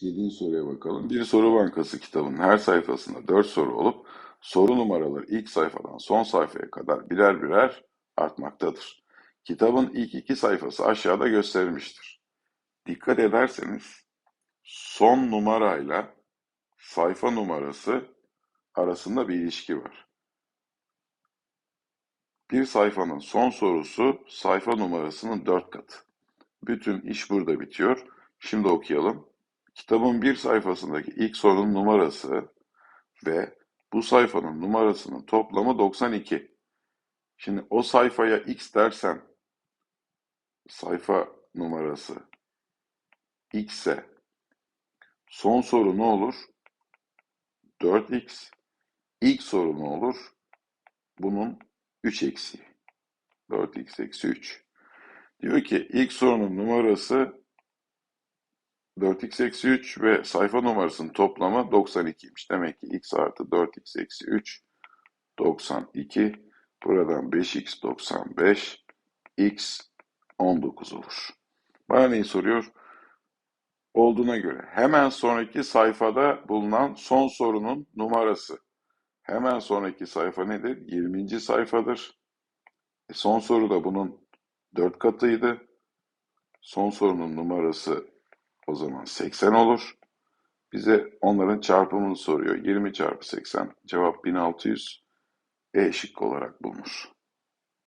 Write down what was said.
Yedinci soruya bakalım. Bir soru bankası kitabının her sayfasında dört soru olup soru numaraları ilk sayfadan son sayfaya kadar birer birer artmaktadır. Kitabın ilk iki sayfası aşağıda gösterilmiştir. Dikkat ederseniz son numarayla sayfa numarası arasında bir ilişki var. Bir sayfanın son sorusu sayfa numarasının dört katı. Bütün iş burada bitiyor. Şimdi okuyalım. Kitabın bir sayfasındaki ilk sorunun numarası ve bu sayfanın numarasının toplamı 92. Şimdi o sayfaya x dersen sayfa numarası x ise son soru ne olur? 4x. İlk soru ne olur? Bunun 3 eksiği. 4x eksi 3. Diyor ki ilk sorunun numarası 4x eksi 3 ve sayfa numarasının toplamı 92'ymiş. Demek ki x artı 4x eksi 3 92. Buradan 5x 95 x 19 olur. Bana neyi soruyor? Olduğuna göre hemen sonraki sayfada bulunan son sorunun numarası. Hemen sonraki sayfa nedir? 20. sayfadır. E son soru da bunun 4 katıydı. Son sorunun numarası o zaman 80 olur. Bize onların çarpımını soruyor. 20 çarpı 80 cevap 1600 E şıkkı olarak bulunur.